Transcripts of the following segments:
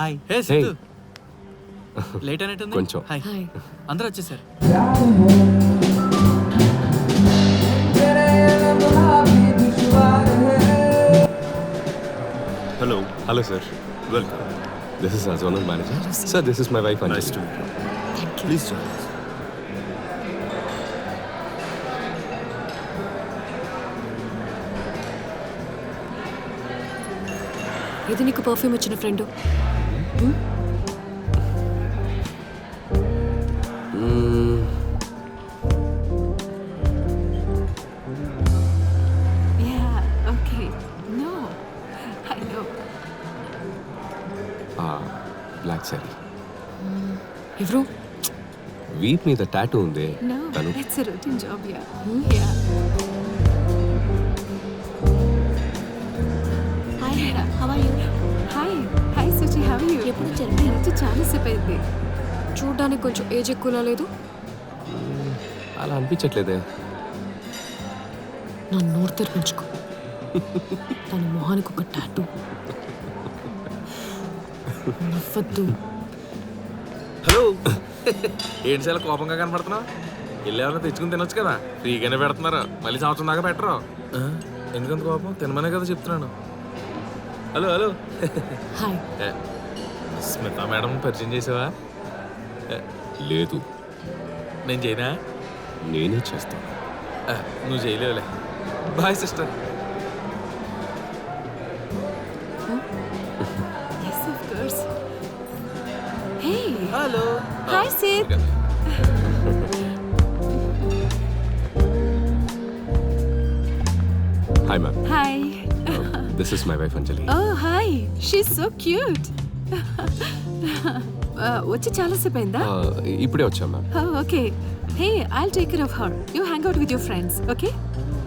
Hi hey Siddhu late అయినట్టుంది కొంచెం. Hi hi అందరూ వచ్చేసారు. Hello hello sir welcome this is zonal manager sir this is my wife. Please join us. ఇది నీకు perfume ఇచ్చిన friend Yeah, okay. No, I know. Black sari ఎవరు వీప్ మీద టాటూ ఉంది No, తను it's a routine job, yeah. You? ఎప్పుడు వచ్చి చాలా సేపు అయింది చూడడానికి కొంచెం ఏజ్ ఎక్కువలా లేదు? అలా అనిపించట్లేదే. నా నోరు తెరిపించుకో. తన మొహానికి ఒక టాటూ నవ్వద్దు హలో. ఏంటి చాలా కోపంగా కనపడుతున్నావు వెళ్ళి ఎవరైనా తెచ్చుకుని తినొచ్చు కదా? ఫ్రీగానే పెడుతున్నారు. మళ్ళీ సంవత్సరం దాకా పెట్టరు. ఎందుకంత కోపం? తినమనే కదా చెప్తున్నాను. Hello hello. Hi. Smitha madam పరిచయం చేసావా? లేదు. నేను చేయనా? నేనే చేస్తాను నువ్వు చేయలేవులే. Bye sister. Hello Sid. Hi ma'am Hi. This is my wife Anjali Oh, hi. She's so cute. Uh, వచ్చి చాలా సేపు అయిందా ఇప్పుడే వచ్చాం ma'am Oh, okay. Hey, I'll take care of her. You hang out with your friends, okay?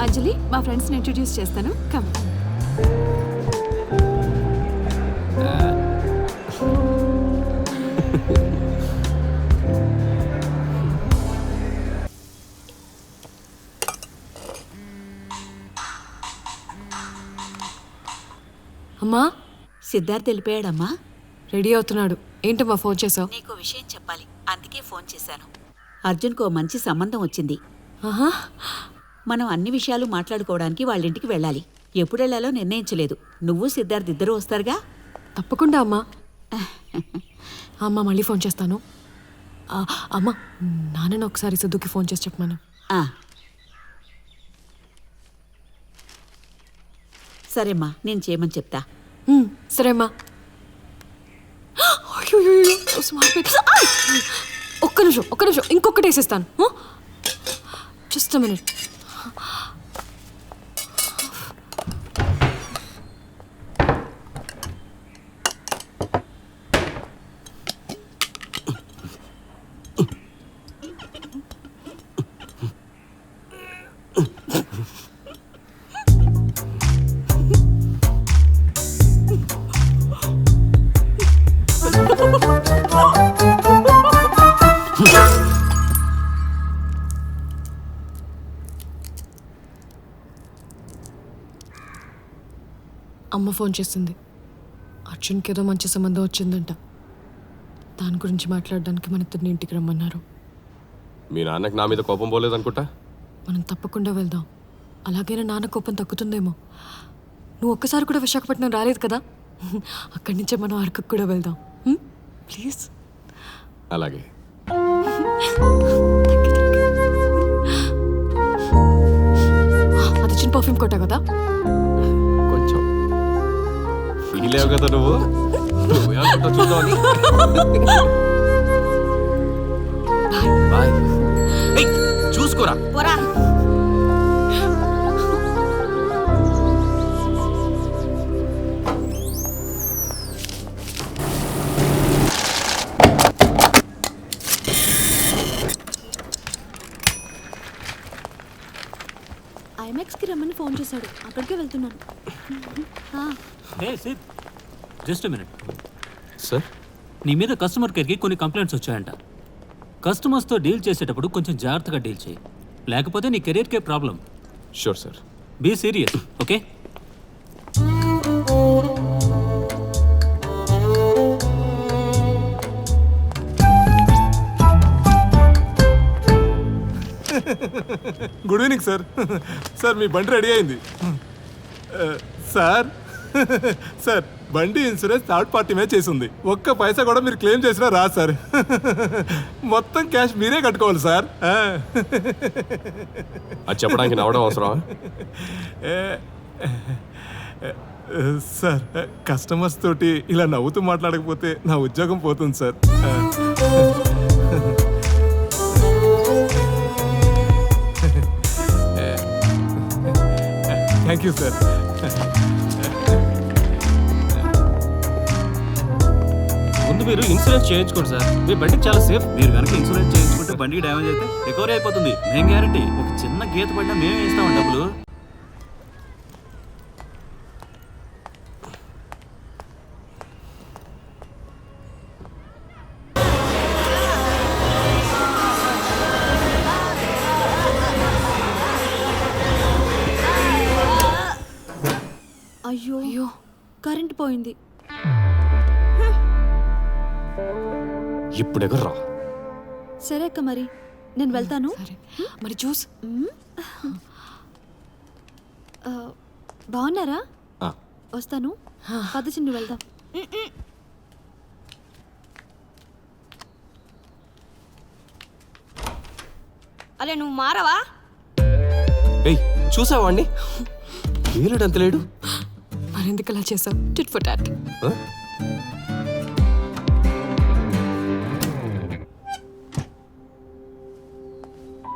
Anjali మా ఫ్రెండ్స్ని introduce చేస్తాను come అమ్మా సిద్ధార్థ్ వెళ్ళిపోయాడమ్మా. రెడీ అవుతున్నాడు. ఏంటమ్మా ఫోన్ చేసావు? నీకు విషయం చెప్పాలి. అందుకే ఫోన్ చేశాను. అర్జున్కు ఓ మంచి సంబంధం వచ్చింది. ఆహా. మనం అన్ని విషయాలు మాట్లాడుకోవడానికి వాళ్ళ ఇంటికి వెళ్ళాలి. ఎప్పుడు వెళ్ళాలో నిర్ణయించలేదు. నువ్వు సిద్ధార్థ్ ఇద్దరు వస్తారుగా? తప్పకుండా అమ్మా. అమ్మ మళ్ళీ ఫోన్ చేస్తాను. ఆ, అమ్మ నాన్నని ఒకసారి సిద్ధుకి ఫోన్ చేసి చెప్పమాను. ఆ. సరేమ్మా నేను చేయమని చెప్తా. సరేమ్మా. సరే అమ్మా ఒక్క నిమిషం ఒక్క నిమిషం ఇంకొకటి వేసేస్తాను. Just minute. అమ్మ ఫోన్ చేసింది. అర్జున్కి ఏదో మంచి సంబంధం వచ్చిందంట. దాని గురించి మాట్లాడడానికి మన ఇద్దరిని ఇంటికి రమ్మన్నారు. మీ నాన్నకి నా మీద కోపం పోలేదు అనుకుంటా మనం తప్పకుండా వెళ్దాం. అలాగైనా నాన్న కోపం తగ్గుతుందేమో. నువ్వు ఒక్కసారి కూడా విశాఖపట్నం రాలేదు కదా? అక్కడి నుంచే మనం అరకుకు కూడా వెళ్దాం. ప్లీజ్. అలాగే. అది చిన్న పర్ఫ్యూమ్ కొట్టా కదా? ఫీలేవు కదా నువ్వు? నువ్వు ఏమనుకుంటావు చూద్దామని? బాయ్. ఏయ్, చూసుకోరా. ఐమాక్స్కి రమ్మని ఫోన్ చేశాడు. అక్కడికే వెళ్తున్నాను. సిద్. జస్ట్ మినిట్ సార్ నీ మీద కస్టమర్ కేర్కి కొన్ని కంప్లైంట్స్ వచ్చాయంట. కస్టమర్స్తో డీల్ చేసేటప్పుడు కొంచెం జాగ్రత్తగా డీల్ చేయి. లేకపోతే నీ కెరీర్కే problem sure sir be serious okay good evening sir sir మీ బండి రెడీ అయింది. Uh, సార్ సార్ బండి ఇన్సూరెన్స్ థర్డ్ పార్టీ మీద చేసింది. ఒక్క పైసా కూడా మీరు క్లెయిమ్ చేసినా రాదు సార్. మొత్తం క్యాష్ మీరే కట్టుకోవాలి సార్. అది చెప్పడానికి నవ్వడం అవసరం సార్ కస్టమర్స్ తోటి ఇలా నవ్వుతూ మాట్లాడకపోతే నా ఉద్యోగం పోతుంది సార్. Thank you sir. మీరు ఇన్సూరెన్స్ చేయించుకోండి సార్. మీ బండికి చాలా సేఫ్. మీరు కనుక ఇన్సూరెన్స్ చేయించుకుంటే బండికి డ్యామేజ్ అయితే రికవరీ అయిపోతుంది. మేం గ్యారంటీ. ఒక చిన్న గీత పడినా మేమే ఇస్తాం డబ్బులు. అయ్యో. అయ్యో. కరెంట్ పోయింది. ఇప్పుడు ఎగర్రా సరే అక్క మరి నేను వెళ్తాను. సరే. మరి చూస్. బాగున్నారా? ఆ, వస్తాను. పద చిన్ను వెళ్దాం. అరే నువ్వు మారవా? ఏయ్ చూసావా అండి ఏలేడు అంత లేడు. మరెందుకు అలా చేసావు? Tit for tat. ఆ?